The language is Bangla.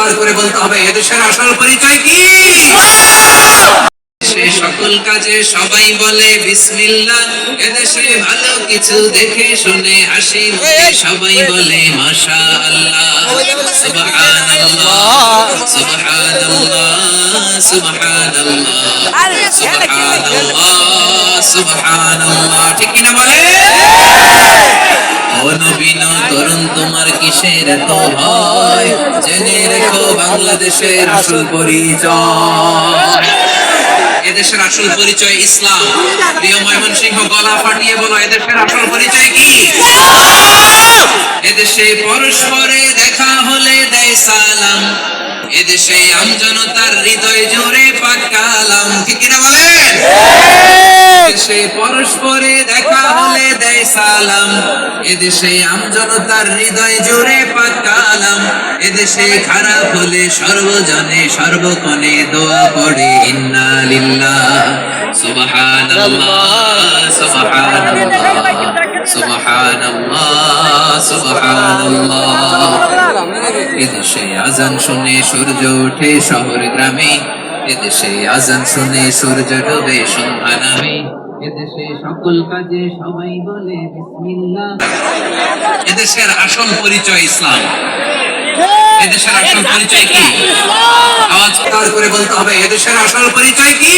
চিৎকার করে বলতে হবে এদেশের আসল পরিচয় কি? সে সকল কাজে সবাই বলে, বিসমিল্লাহ। এদেশে ভালো কিছু দেখে শুনে হাসি সবাই বলে মাশা আল্লাহ সুবহানাল্লাহ সুবহানাল্লাহ সুবহানাল্লাহ। ঠিক কিনা বলে তোমার কিসের এত ভয়? জেনে রেখো বাংলাদেশের আসল পরিচয়। এদেশের আসল পরিচয় ইসলাম। প্রিয় ময়মনসিংহ গলা ফাটিয়ে বলো এদেশের আসল পরিচয় কি? এদেশে পরস্পরে দেখা হলে দেয় সালাম। এদেশে আমজনতার হৃদয় জোরে পাকালাম কি কিনা বলেন? এদেশে পরস্পরে দেখা হলে দেয় সালাম। এদেশে আমজনতার হৃদয় জোরে পাকালাম এদেশে খারাপ হলে সর্বজনে সর্বক্ষণে দোয়া পড়ে, ইন্না লিল্লাহ। সুবহানাল্লাহ সুবহানাল্লাহ সুবহানাল্লাহ সুবহানাল্লাহ। এদেশে আজান শুনে সূর্য ওঠে শহর গ্রামে। এদেশে আজান শুনে সূর্য ডোবে সন্ধ্যা নামে। এদেশে সকল কাজে সবাই বলে বিসমিল্লাহ। এদেশের আসল পরিচয় ইসলাম। এদেশের আসল পরিচয় কি? আওয়াজ করে বলতে হবে, এদেশের আসল পরিচয় কি?